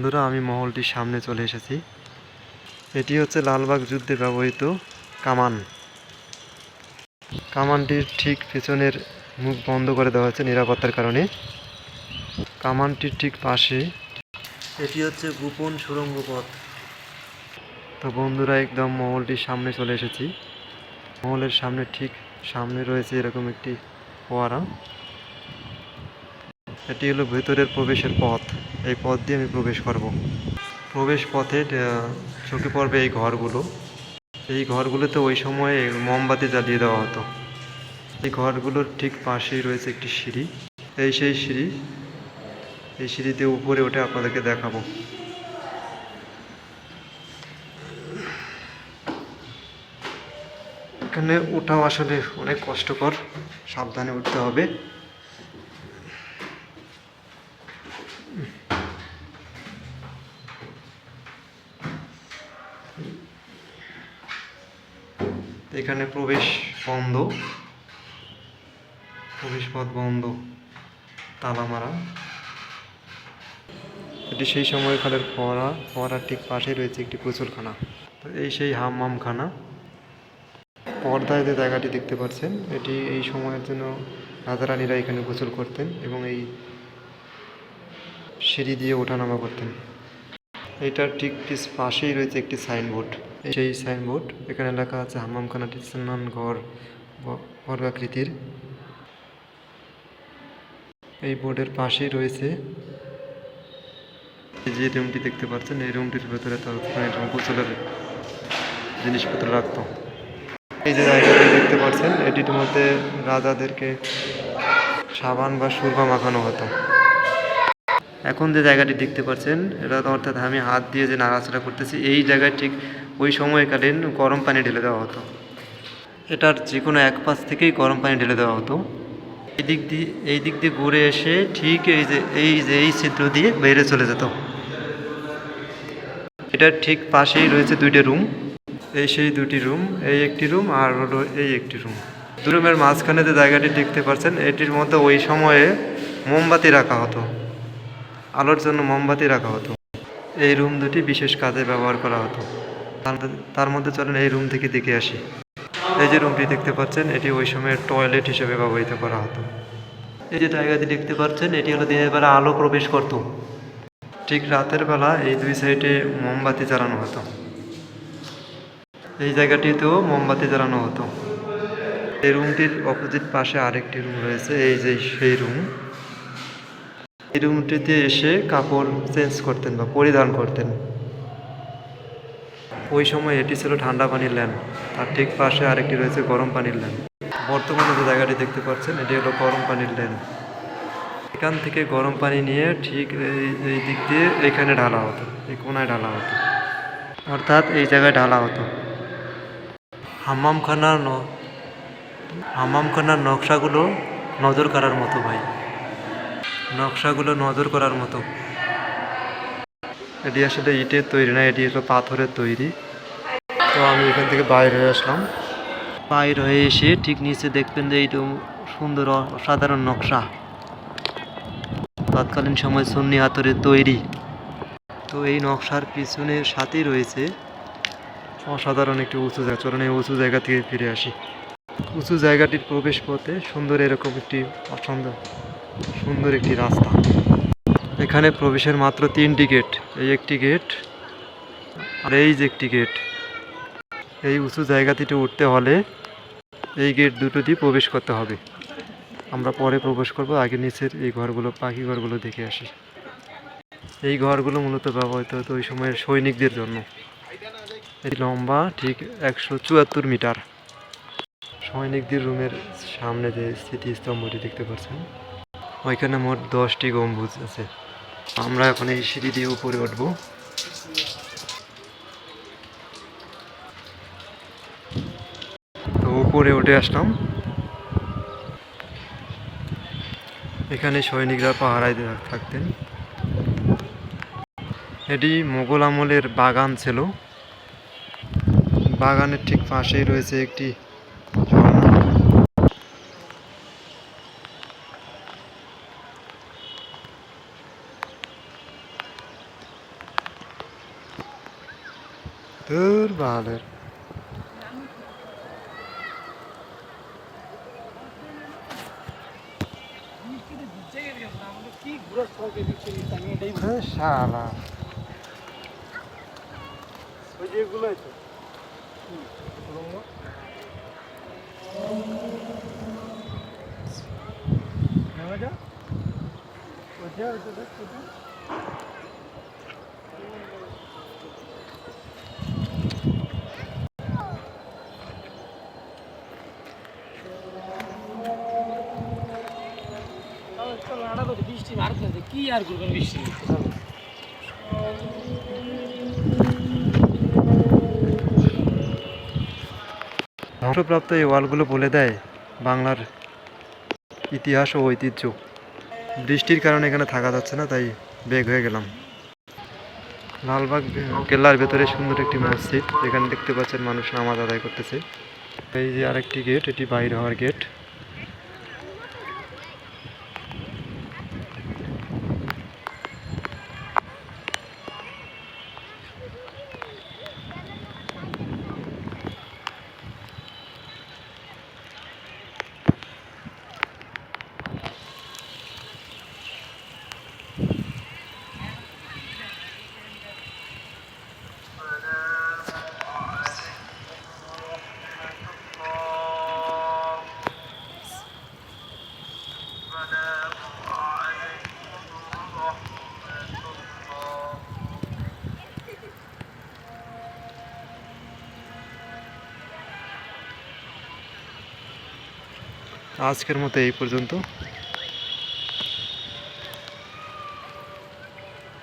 বন্ধুরা, আমি মহলটির সামনে চলে এসেছি। এটি হচ্ছে লালবাগ যুদ্ধে ব্যবহৃত কামান। কামানটির ঠিক পেছনের মুখ বন্ধ করে দেওয়া হয়েছে নিরাপত্তার কারণে। কামানটির ঠিক পাশে এটি হচ্ছে গোপন সুড়ঙ্গ পথ তো বন্ধুরা, একদম মহলটির সামনে চলে এসেছি। মহলের সামনে ঠিক সামনে রয়েছে এরকম একটি ফোয়ারা। এটি হলো ভেতরের প্রবেশের পথ। এই পথ দিয়ে আমি প্রবেশ করব। প্রবেশ পথে চোখে পড়বে এই ঘরগুলো। এই ঘরগুলোতে ওই সময়ে মোমবাতি জ্বালিয়ে দেওয়া হতো। এই ঘরগুলোর ঠিক পাশেই রয়েছে একটি সিঁড়ি। এই সেই সিঁড়ি, এই সিঁড়িতে উপরে উঠে আপনাদেরকে দেখাবো। এখানে ওঠাও আসলে অনেক কষ্টকর। সাবধানে উঠতে হবে। এখানে প্রবেশ বন্ধ। প্রবেশ পথ বন্ধ। তালা মারা। এটি সেই সময়কালের ফোয়ারা। ফোয়ারার ঠিক পাশে রয়েছে একটি প্রচুরখানা তো এই সেই হাম্মামখানা। পর্দায় যে জায়গাটি দেখতে পাচ্ছেন, এটি এই সময়ের জন্য রাজারানীরা এখানে গোসল করতেন এবং এই সিঁড়ি দিয়ে ওঠানামা করতেন। এটার ঠিক পাশেই রয়েছে একটি সাইনবোর্ড। সেই সাইনবোর্ড, এখানে লেখা আছে হাম্মামখানাটি স্নান ঘর, ব- বর্গাকৃতির। এই বোর্ডের পাশেই রয়েছে। যে রুমটি দেখতে পাচ্ছেন, এই রুমটির ভেতরে তার গোসলের জিনিসপত্র রাখতো। এই যে জায়গাটি দেখতে পাচ্ছেন, এটির মধ্যে রাজাদেরকে সাবান বা সুরমা মাখানো হতো। এখন যে জায়গাটি দেখতে পাচ্ছেন, এটা অর্থাৎ আমি হাত দিয়ে যে নাড়াচাড়া করতেছি, এই জায়গায় ঠিক ওই সময়কালীন গরম পানি ঢেলে দেওয়া হতো। এটার যে কোনো এক পাশ থেকেই গরম পানি ঢেলে দেওয়া হতো। এই দিক দিয়ে, এই দিক দিয়ে ঘুরে এসে ঠিক এই যে এই যে, এই ছিদ্র দিয়ে বাইরে চলে যেত। এটার ঠিক পাশেই রয়েছে দুইটা রুম। এই সেই দুটি রুম, এই একটি রুম আর হলো এই একটি রুম। দু রুমের মাঝখানে যে জায়গাটি দেখতে পাচ্ছেন, এটির মধ্যে ওই সময়ে মোমবাতি রাখা হতো। আলোর জন্য মোমবাতি রাখা হতো। এই রুম দুটি বিশেষ কাজে ব্যবহার করা হতো। তার- মধ্যে চলেন এই রুম থেকে দেখে আসি। এই যে রুমটি দেখতে পাচ্ছেন, এটি ওই সময়ের টয়লেট হিসেবে ব্যবহৃত করা হতো। এই যে জায়গাটি দেখতে পাচ্ছেন, এটি হলো দিনের বেলা আলো প্রবেশ করত। ঠিক রাতের বেলা এই দুই সাইডে মোমবাতি জ্বালানো হতো। এই জায়গাটিতেও মোমবাতি জ্বালানো হতো। এই রুমটির অপোজিট পাশে আরেকটি রুম রয়েছে, এই যে সেই রুম। এই রুমটিতে এসে কাপড় চেঞ্জ করতেন বা পরিধান করতেন। ওই সময় এটি ছিল ঠান্ডা পানির ল্যান তার ঠিক পাশে আরেকটি রয়েছে গরম পানির ল্যান বর্তমানে যে জায়গাটি দেখতে পাচ্ছেন, এটি হলো গরম পানির ল্যান এখান থেকে গরম পানি নিয়ে ঠিক এই দিক দিয়ে এখানে ঢালা হতো, এই কোনায় ঢালা হতো। অর্থাৎ এই জায়গায় ঢালা হতো। হাম্মামখানার হাম্মামখানার নকশাগুলো নজর করার মতো ভাই। নকশাগুলো নজর করার মতো। এটি আসলে ইটের তৈরি না, এটি হলো পাথরের তৈরি। তো আমি এখান থেকে বাইর হয়ে আসলাম। বাইর হয়ে এসে ঠিক নিচে দেখবেন যে এইটা সুন্দর অসাধারণ নকশা। তৎকালীন সময় সুন্নি হাতরের তৈরি। তো এই নকশার পিছনের সাথেই রয়েছে অসাধারণ একটি উঁচু জায়গা। চলুন এই উঁচু জায়গা থেকে ফিরে আসি। উঁচু জায়গাটির প্রবেশ পথে সুন্দর এরকম একটি অসুন্দর সুন্দর একটি রাস্তা। এখানে প্রবেশের মাত্র তিনটি গেট। এই একটি গেট আর এই যে একটি গেট। এই উঁচু জায়গাটিতে উঠতে হলে এই গেট দুটো দিয়ে প্রবেশ করতে হবে। আমরা পরে প্রবেশ করব, আগে নিচের এই ঘরগুলো পাখি ঘরগুলো দেখে আসি। এই ঘরগুলো মূলত ব্যবহৃত হতো ওই সময়ের সৈনিকদের জন্য। এটি লম্বা, ঠিক একশো চুয়াত্তর মিটার। সৈনিকদের রুমের সামনে যে স্মৃতিস্তম্ভটি দেখতে পাচ্ছেন ওইখানে মোট দশটি গম্বুজ আছে। আমরা এখন এই সিঁড়ি দিয়ে উপরে উঠব। তো উপরে উঠে আসলাম। এখানে সৈনিকরা পাহারায় থাকতেন। এটি মোগল আমলের বাগান ছিল। বাগানের ঠিক পাশেই রয়েছে একটি ধুর বালের হ্যাঁ, শালা ওই যে এগুলোই তো ধ্বংসপ্রাপ্ত এই ওয়ালগুলো বলে দেয় বাংলার ইতিহাস ও ঐতিহ্য। বৃষ্টির কারণে এখানে থাকা যাচ্ছে না, তাই বেগ হয়ে গেলাম। লালবাগ কেল্লার ভেতরে সুন্দর একটি মসজিদ। এখানে দেখতে পাচ্ছেন মানুষ নামাজ আদায় করতেছে। এই যে আরেকটি গেট এটি বাইরে হওয়ার গেট আজকের মতো এই পর্যন্ত।